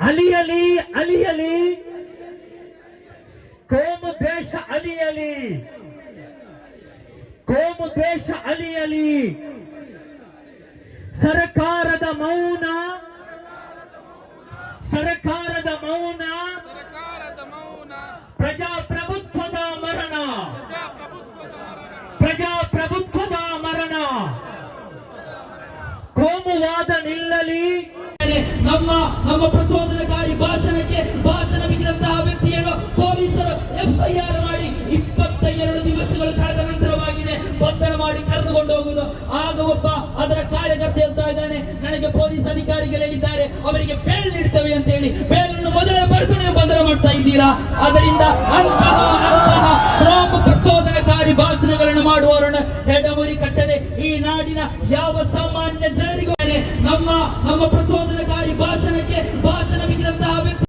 ಅಲಿಯಲಿ ಅಲಿಯಲಿ ಕೋಮು ದೇಶ ಅಲಿಯಲಿ ಕೋಮು ದೇಶ ಅಲಿಯಲಿ ಸರಕಾರದ ಮೌನ. ಸರಕಾರದ ಮೌನ. ಸರ್ಕಾರದ ಮೌನ. ಪ್ರಜಾಪ್ರಭುತ್ವದ ಮರಣ. ಪ್ರಜಾಪ್ರಭುತ್ವದ ಮರಣ. ಪ್ರಜಾಪ್ರಭುತ್ವದ ಮರಣ. ಕೋಮುವಾದ ನಿಲ್ಲಲಿ. ನಮ್ಮ ನಮ್ಮ ಪ್ರಚೋದನಕಾರಿ ಭಾಷಣಕ್ಕೆ ಭಾಷಣ ಬಿಗಿದಂತಹ ವ್ಯಕ್ತಿಯನ್ನು ಪೊಲೀಸರು ಎಫ್ಐಆರ್ ಮಾಡಿ ಇಪ್ಪತ್ತ ಎರಡು ದಿವಸಗಳು ಕಳೆದ ನಂತರವಾಗಿದೆ. ಬಂಧನ ಮಾಡಿ ಕರೆದುಕೊಂಡು ಹೋಗುವುದು. ಆಗ ಒಬ್ಬ ಅದರ ಕಾರ್ಯಕರ್ತ ಹೇಳ್ತಾ ಇದ್ದಾನೆ, ನನಗೆ ಪೊಲೀಸ್ ಅಧಿಕಾರಿಗಳು ಹೇಳಿದ್ದಾರೆ, ಅವರಿಗೆ ಬೇಲ್ ನೀಡ್ತವೆ ಅಂತ ಹೇಳಿ. ಬೇಲನ್ನು ಮೊದಲೇ ಬರೆದು ನೀವು ಬಂಧನ ಮಾಡ್ತಾ ಇದ್ದೀರಾ? ಅದರಿಂದ ಅಂತಹ ಅಂತಹ ಪ್ರಚೋದನಕಾರಿ ಭಾಷಣಗಳನ್ನು ಮಾಡುವವರನ್ನು ಹೆಡಮುರಿ ಕಟ್ಟದೆ ಈ ನಾಡಿನ ಯಾವ ಸಾಮಾನ್ಯ ಜನರಿಗೂ ನಮ್ಮ ನಮ್ಮ ಪ್ರಚೋದನಕಾರಿ ಭಾಷಣಕ್ಕೆ ಭಾಷಣ